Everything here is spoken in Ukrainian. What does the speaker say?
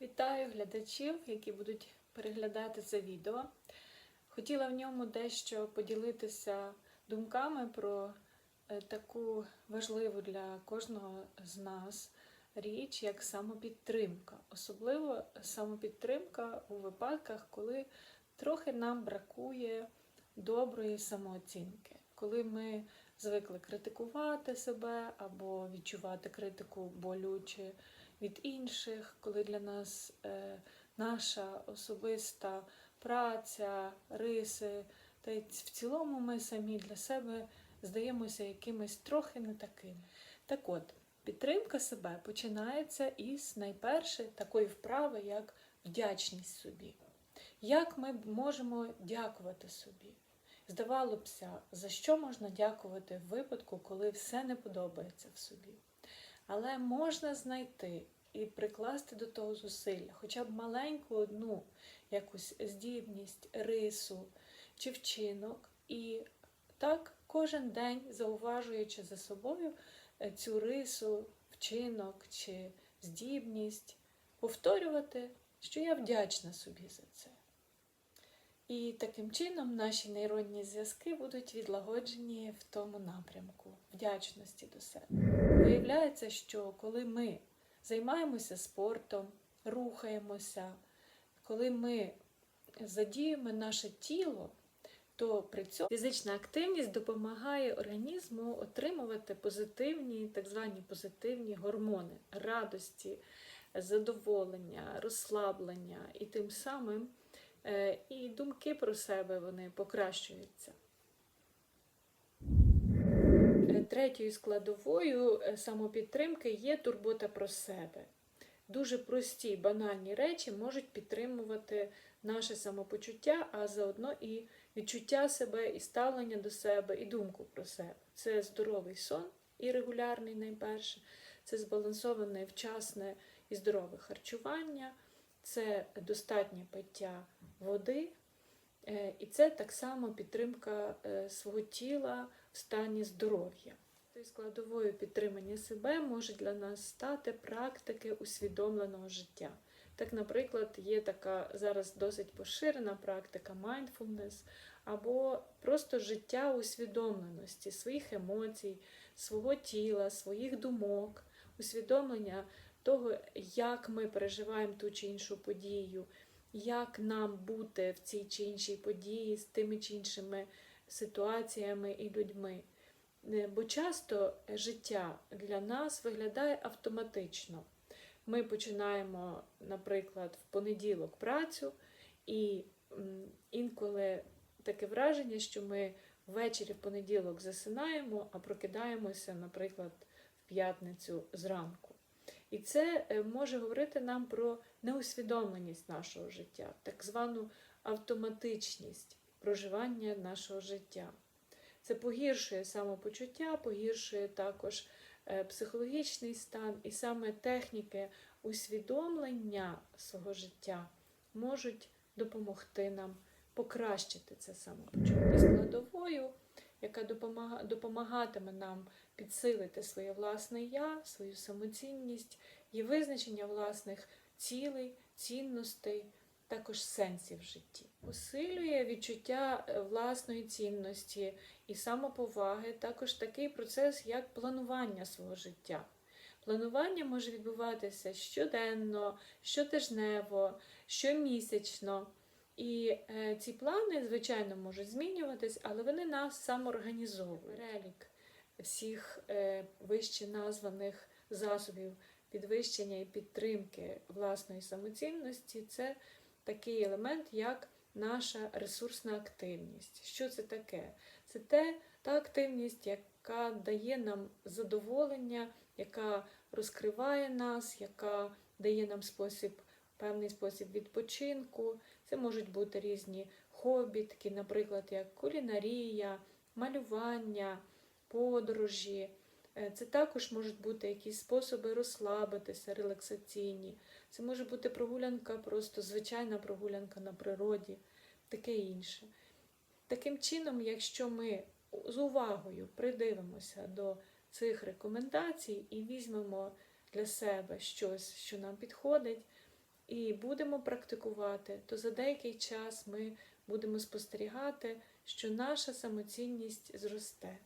Вітаю глядачів, які будуть переглядати це відео. Хотіла в ньому дещо поділитися думками про е, таку важливу для кожного з нас річ, як самопідтримка. Особливо самопідтримка у випадках, коли трохи нам бракує доброї самооцінки, коли ми звикли критикувати себе або відчувати критику болюче від інших, коли для нас е, наша особиста праця, риси, та й в цілому ми самі для себе здаємося якимись трохи не такими. Так от, підтримка себе починається із найперше такої вправи, як вдячність собі. Як ми можемо дякувати собі? Здавалося б, за що можна дякувати в випадку, коли все не подобається в собі. Але можна знайти і прикласти до того зусилля, хоча б маленьку одну якусь здібність, рису чи вчинок, і так кожен день, зауважуючи за собою е, цю рису, вчинок чи здібність, повторювати, що я вдячна собі за це. І таким чином наші нейронні зв'язки будуть відлагоджені в тому напрямку вдячності до себе. Виявляється, що коли ми займаємося спортом, рухаємося, коли ми задіємо наше тіло, то при цьому фізична активність допомагає організму отримувати позитивні, так звані позитивні гормони радості, задоволення, розслаблення і тим самим е, і думки про себе вони покращуються. Е, Третьою складовою е, самопідтримки є турбота про себе. Дуже прості банальні речі можуть підтримувати наше самопочуття, а заодно і відчуття себе, і ставлення до себе, і думку про себе. Це здоровий сон і регулярний найперше, це збалансоване, вчасне і здорове харчування, це достатнє пиття води, і це так само підтримка е, свого тіла в стані здоров'я. Складовою підтримання себе може для нас стати практики усвідомленого життя. Так, наприклад, є така зараз досить поширена практика mindfulness, або просто життя усвідомленості своїх емоцій, свого тіла, своїх думок, усвідомлення того, як ми переживаємо ту чи іншу подію, як нам бути в цій чи іншій події з тими чи іншими ситуаціями і людьми. Е, Бо часто життя для нас виглядає автоматично. Ми починаємо, наприклад, в понеділок працю, і інколи таке враження, що ми ввечері в понеділок засинаємо, а прокидаємося, наприклад, в п'ятницю зранку. І це е, може говорити нам про неусвідомленість нашого життя, так звану автоматичність проживання нашого життя. Це погіршує самопочуття, погіршує також е, психологічний стан, і саме техніки усвідомлення свого життя можуть допомогти нам покращити це самопочуття складовою, яка допомага- допомагатиме нам підсилити своє власне я, свою самоцінність, є визначення власних цілей, цінностей, також сенсів в житті. Посилює відчуття е, власної цінності і самоповаги, також такий процес, як планування свого життя. Планування може відбуватися щоденно, щотижнево, щомісячно. І е, ці плани, звичайно, можуть змінюватись, але вони нас самоорганізовують. Перелік всіх е, вище названих засобів підвищення і підтримки власної самоцінності це такий елемент, як наша ресурсна активність. Що це таке? Це те, та активність, яка дає нам задоволення, яка розкриває нас, яка дає нам спосіб, певний спосіб відпочинку. Це можуть бути різні хобі, такі, наприклад, як кулінарія, малювання, подорожі. Е, Це також можуть бути якісь способи розслабитися, релаксаційні. Це може бути прогулянка, просто звичайна прогулянка на природі, таке інше. Таким чином, якщо ми з увагою придивимося до цих рекомендацій і візьмемо для себе щось, що нам підходить, і будемо практикувати, то за деякий час ми будемо спостерігати, що наша самоцінність зросте.